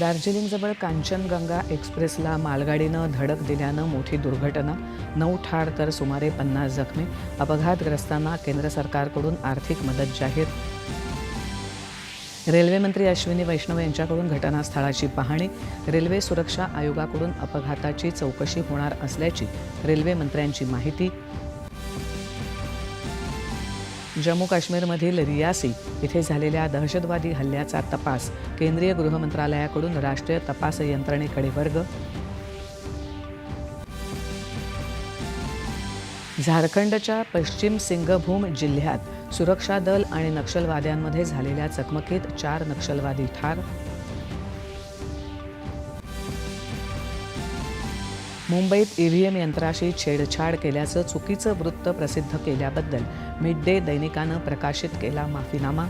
दार्जिलिंगजवळ कांचनगंगा एक्सप्रेसला मालगाडीनं धडक दिल्यानं मोठी दुर्घटना. नऊ ठार तर सुमारे पन्नास जखमी. अपघातग्रस्तांना केंद्र सरकारकडून आर्थिक मदत जाहीर. रेल्वेमंत्री अश्विनी वैष्णव यांच्याकडून घटनास्थळाची पाहणी. रेल्वे सुरक्षा आयोगाकडून अपघाताची चौकशी होणार असल्याची रेल्वे मंत्र्यांची माहिती. जम्मू काश्मीरमधील रियासी इथे झालेल्या दहशतवादी हल्ल्याचा तपास केंद्रीय गृहमंत्रालयाकडून राष्ट्रीय तपास यंत्रणेकडे वर्ग. झारखंडच्या पश्चिम सिंगभूम जिल्ह्यात सुरक्षा दल आणि नक्षलवाद्यांमध्ये झालेल्या चकमकीत चार नक्षलवादी ठार मुंबईत ईव्हीएम यंत्राशी छेडछाड केल्याचं चुकीचं वृत्त प्रसिद्ध केल्याबद्दल मिड डे दैनिकानं प्रकाशित केला माफीनामा.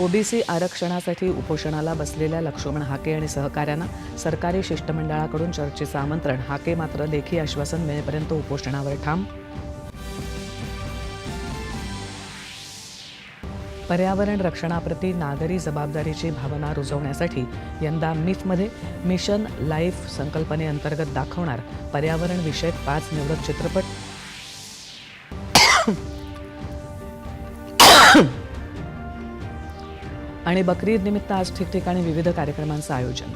ओबीसी आरक्षणासाठी उपोषणाला बसलेल्या लक्ष्मण हाके आणि सहकाऱ्यांना सरकारी शिष्टमंडळाकडून चर्चेचं आमंत्रण हाके मात्र लेखी आश्वासन मिळेपर्यंत उपोषणावर ठाम पर्यावरण रक्षणाप्रती नागरी जबाबदारीची भावना रुजवण्यासाठी यंदा मिफमध्ये मिशन लाईफ संकल्पनेअंतर्गत दाखवणार पर्यावरण विषयक पाच निवडक चित्रपट. आणि बकरीद निमित्त आज ठिकठिकाणी विविध कार्यक्रमांचं आयोजन.